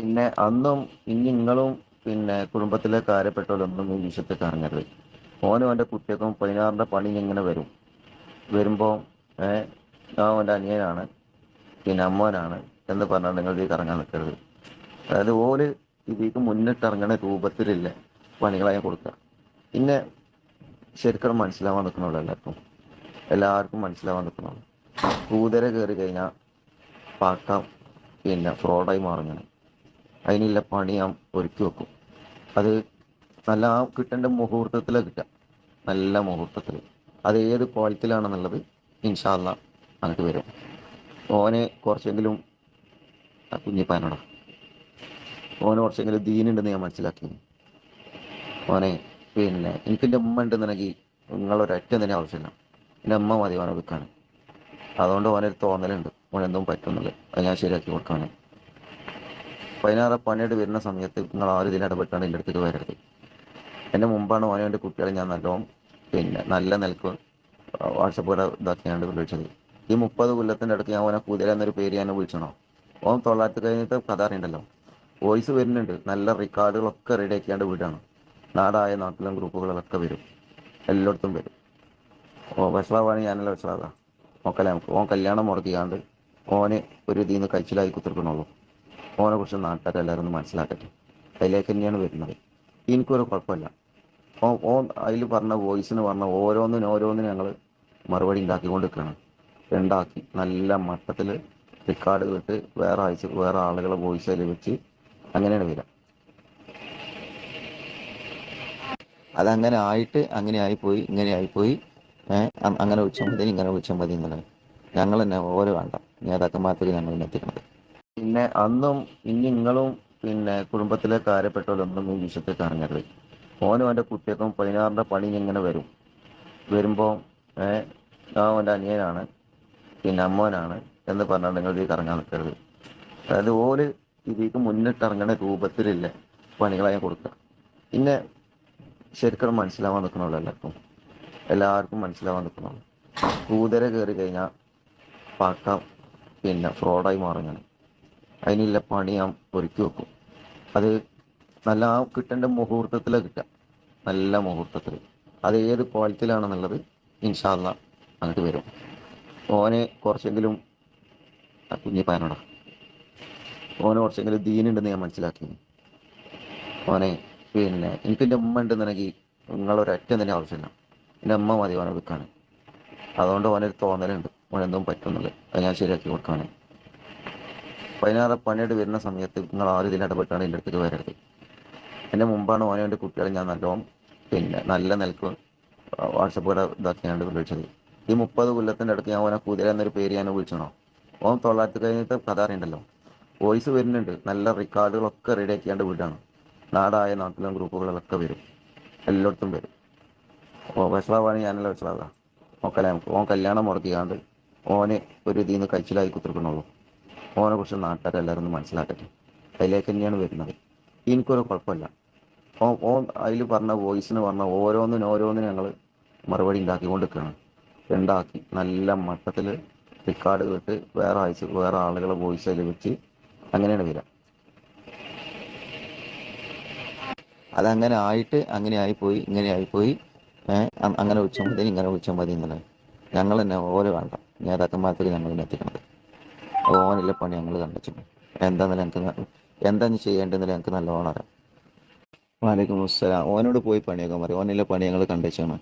പിന്നെ അന്നും ഇനി നിങ്ങളും പിന്നെ കുടുംബത്തിലെ കാര്യപ്പെട്ടവരൊന്നും ഈ വിഷയത്തിൽ ഇറങ്ങരുത് ഓനും അവന്റെ കുട്ടികൾക്കും പതിനാറിന്റെ പണി ഇങ്ങനെ വരും. വരുമ്പോൾ ഞാൻ അവന്റെ അനിയനാണ് പിന്നെ അമ്മോനാണ് എന്ന് പറഞ്ഞാൽ നിങ്ങൾ ഇതിൽ ഇറങ്ങാൻ നിൽക്കരുത്. അതായത് ഓൽ ഇതിലേക്ക് മുന്നിട്ട് ഇറങ്ങണ രൂപത്തിലില്ല പണികളായി കൊടുക്കുക. പിന്നെ ശരിക്കും മനസ്സിലാവാൻ നിൽക്കണുള്ളൂ എല്ലാവർക്കും. എല്ലാവർക്കും മനസ്സിലാവാൻ നിൽക്കണുള്ളൂ. കൂതര കയറി കഴിഞ്ഞാൽ പാക്കാം പിന്നെ ഫ്രോഡായി മാറുങ്ങനെ അതിനുള്ള പണി ഞാൻ ഒരുക്കി വെക്കും. അത് നല്ല ആ കിട്ടേണ്ട മുഹൂർത്തത്തിലാണ് കിട്ടുക. നല്ല മുഹൂർത്തത്തിൽ അത് ഏത് ക്വാളിറ്റിയിലാണെന്നുള്ളത് ഇൻഷാല്ല അങ്ങോട്ട് വരും. ഓനെ കുറച്ചെങ്കിലും കുഞ്ഞി കുഞ്ഞിപ്പാനോടാ ഓനെ കുറച്ചെങ്കിലും ദീനുണ്ടെന്ന് ഞാൻ മനസ്സിലാക്കി. ഓനെ പിന്നെ എനിക്ക് എന്റെ ഉമ്മ ഉണ്ടെന്നുണ്ടെങ്കിൽ നിങ്ങളൊരൊറ്റ തന്നെ ആവശ്യമില്ല. എന്റെ അമ്മ മതി ഓനെ വെക്കാണ് അതുകൊണ്ട് ഓനൊരു തോന്നലുണ്ട്. ഓനെന്തും പറ്റുന്നുള്ളത് അത് ഞാൻ ശരിയാക്കി കൊടുക്കാണ്. പതിനാറ് പണിയായിട്ട് വരുന്ന സമയത്ത് നിങ്ങൾ ആരും ഇതിൽ ഇടപെട്ടാണ് എന്റെ അടുത്തേക്ക് വരരുത്. എന്റെ മുമ്പാണ് ഓനെ എന്റെ കുട്ടികളെ ഞാൻ നല്ലോണം പിന്നെ നല്ല നിലയ്ക്ക് വാട്സപ്പ് കൂടെ ഇതാക്കിയാണ് വിളിച്ചത്. ഈ മുപ്പത് കൊല്ലത്തിന്റെ അടുത്ത് ഞാൻ ഓനെ കുതിര എന്നൊരു പേര് ഞാൻ വിളിച്ചണോ ഓൻ തൊള്ളായിരത്തി കഴിഞ്ഞിട്ട് കഥ അറിയണ്ടല്ലോ. വോയിസ് വരുന്നുണ്ട്. നല്ല റെക്കോർഡുകളൊക്കെ റെഡി ആക്കിയാണ്ട് വീടാണ്. നാടായ നാട്ടിലും ഗ്രൂപ്പുകളൊക്കെ വരും. എല്ലായിടത്തും വരും. ഓ വഷളാവാണ് ഞാനല്ല വഷളാവാ നോക്കല്ലേ നമുക്ക് ഓൻ കല്യാണം മുടക്കിയാണ്ട് ഓന് ഒരു ഇതിൽ നിന്ന് കഴിച്ചിലായി കുത്തിർക്കണുള്ളൂ ഓനെ കുറിച്ച് നാട്ടുകാരെല്ലാവരും ഒന്ന് മനസ്സിലാക്കട്ടെ. അതിലേക്ക് തന്നെയാണ് വരുന്നത്. എനിക്കൊരു കുഴപ്പമില്ല. ഓ ഓ അതിൽ പറഞ്ഞ വോയിസിന് പറഞ്ഞ ഓരോന്നിനും ഓരോന്നിനും ഞങ്ങൾ മറുപടി ഉണ്ടാക്കിക്കൊണ്ട് നിൽക്കുകയാണ് ഉണ്ടാക്കി നല്ല മട്ടത്തിൽ റെക്കാർഡ് കിട്ട് വേറെ അയച്ച് വേറെ ആളുകളെ വോയിസ് അതിൽ വെച്ച് അങ്ങനെയാണ് വരിക. അതങ്ങനെ ആയിട്ട് അങ്ങനെ ആയിപ്പോയി ഇങ്ങനെ ആയിപ്പോയി. അങ്ങനെ വിളിച്ചാൽ മതി ഇങ്ങനെ വിളിച്ചാൽ മതി എന്നുള്ളത് ഞങ്ങൾ തന്നെ ഓരോ വേണ്ട നേതാക്കന്മാർക്ക് ഞങ്ങൾ എത്തിക്കുന്നത് പിന്നെ അന്നും ഇനി നിങ്ങളും പിന്നെ കുടുംബത്തിലെ കാര്യപ്പെട്ടവരൊന്നും ഈ വിഷയത്തിൽ ഇറങ്ങരുത്. ഓനും അവന്റെ കുട്ടികൾക്കും പതിനാറിന്റെ പണി ഇങ്ങനെ വരും. വരുമ്പോൾ ഞാൻ അവന്റെ അനിയനാണ് പിന്നെ അമ്മോനാണ് എന്ന് പറഞ്ഞാൽ നിങ്ങൾ ഇതിൽ ഇറങ്ങാൻ നിൽക്കരുത്. അതായത് ഓൽ ഇതിക്ക് മുന്നിട്ട് ഇറങ്ങണ രൂപത്തിലില്ല പണികളായി കൊടുക്കുക. പിന്നെ ശരിക്കും മനസ്സിലാവാൻ നിൽക്കണുള്ളൂ എല്ലാവർക്കും. എല്ലാവർക്കും മനസ്സിലാവാൻ നിൽക്കണുള്ളൂ. കൂതര കയറി കഴിഞ്ഞാൽ പാക്ക പിന്നെ ഫ്രോഡായി മാറുങ്ങനെ അതിനുള്ള പണി ഞാൻ ഒരുക്കി വെക്കും. അത് നല്ല ആ കിട്ടേണ്ട മുഹൂർത്തത്തിലാണ് കിട്ടുക. നല്ല മുഹൂർത്തത്തിൽ അത് ഏത് ക്വാളിറ്റിയിലാണെന്നുള്ളത് ഇൻഷാല്ല അങ്ങോട്ട് വരും. ഓനെ കുറച്ചെങ്കിലും കുഞ്ഞിപ്പാനോടാ ഓനെ കുറച്ചെങ്കിലും ദീനുണ്ടെന്ന് ഞാൻ മനസ്സിലാക്കി ഓനെ പിന്നെ എനിക്ക് എന്റെ ഉമ്മ ഉണ്ടെന്നുണ്ടെങ്കിൽ നിങ്ങളൊരൊറ്റ തന്നെ ആവശ്യമില്ല. എന്റെ അമ്മ മതി ഓനെ വെക്കാൻ അതുകൊണ്ട് ഓനൊരു തോന്നലുണ്ട്. ഓനെന്തും പറ്റുന്നുള്ളത് അത് ഞാൻ ശരിയാക്കി കൊടുക്കാണ്. പതിനാറ് പണിയായിട്ട് വരുന്ന സമയത്ത് നിങ്ങൾ ആരും ഇതിൽ ഇടപെട്ടാണ് എന്റെ അടുത്തേക്ക് വരരുത്. എന്റെ മുമ്പാണ് ഓനെ എന്റെ കുട്ടികളെ ഞാൻ നല്ലോണം പിന്നെ നല്ല നിലയ്ക്ക് വാട്സപ്പ് കൂടെ ഇതാക്കിയാണ് വിളിച്ചത്. ഈ മുപ്പത് കൊല്ലത്തിന്റെ അടുത്ത് ഞാൻ ഓനെ കുതിര എന്നൊരു പേര് ഞാൻ വിളിച്ചണോ ഓൻ തൊള്ളായിരത്തി കഴിഞ്ഞിട്ട് കഥ അറിയണ്ടല്ലോ. വോയിസ് വരുന്നുണ്ട്. നല്ല റെക്കോർഡുകളൊക്കെ റെഡി ആക്കിയാണ്ട് വീടാണ്. നാടായ നാട്ടിലും ഗ്രൂപ്പുകളിലൊക്കെ വരും. എല്ലായിടത്തും വരും. ഓ വഷളാവാണ് ഞാനല്ല നോക്കല്ലേ നമുക്ക് ഓൻ കല്യാണം മുടക്കിയാണ്ട് ഓനെ ഒരു ഇതിൽ നിന്ന് കഴിച്ചിലായി കുത്തിർക്കണുള്ളൂ ഓനെ കുറിച്ച് നാട്ടുകാരെല്ലാവരും ഒന്ന് മനസ്സിലാക്കട്ടെ. അതിലേക്ക് തന്നെയാണ് വരുന്നത്. എനിക്കൊരു കുഴപ്പമില്ല. ഓ ഓ അതിൽ പറഞ്ഞ വോയിസിന് പറഞ്ഞ ഓരോന്നിനും ഓരോന്നിനും ഞങ്ങൾ മറുപടി ഉണ്ടാക്കിക്കൊണ്ട് നിൽക്കുകയാണ് ഉണ്ടാക്കി നല്ല മട്ടത്തിൽ റെക്കോർഡ് കേട്ട് വേറെ അയച്ച് വേറെ ആളുകളെ വോയിസ് അതിൽ വെച്ച് അങ്ങനെയാണ് വരിക. അതങ്ങനെ ആയിട്ട് അങ്ങനെ ആയിപ്പോയി ഇങ്ങനെ ആയിപ്പോയി. അങ്ങനെ വിളിച്ചാൽ മതി ഇങ്ങനെ വിളിച്ചാൽ മതി എന്നുള്ളത്. ഞങ്ങൾ തന്നെ ഓരോ വേണ്ട നേതാക്കന്മാർക്ക് ഞങ്ങൾ തന്നെ എത്തിക്കുന്നത് പണി ഞങ്ങൾ കണ്ടെച്ചു എന്താന്നല്ല എനിക്ക് എന്താണ് ചെയ്യേണ്ടതെന്ന് ഞങ്ങൾക്ക് നല്ലോണം അറിയാം. വാലിക്കും അസ്സലാം ഓനോട് പോയി പണിയൊക്കെ പറയും. ഓനില്ല പണി ഞങ്ങൾ കണ്ടെച്ചാണ്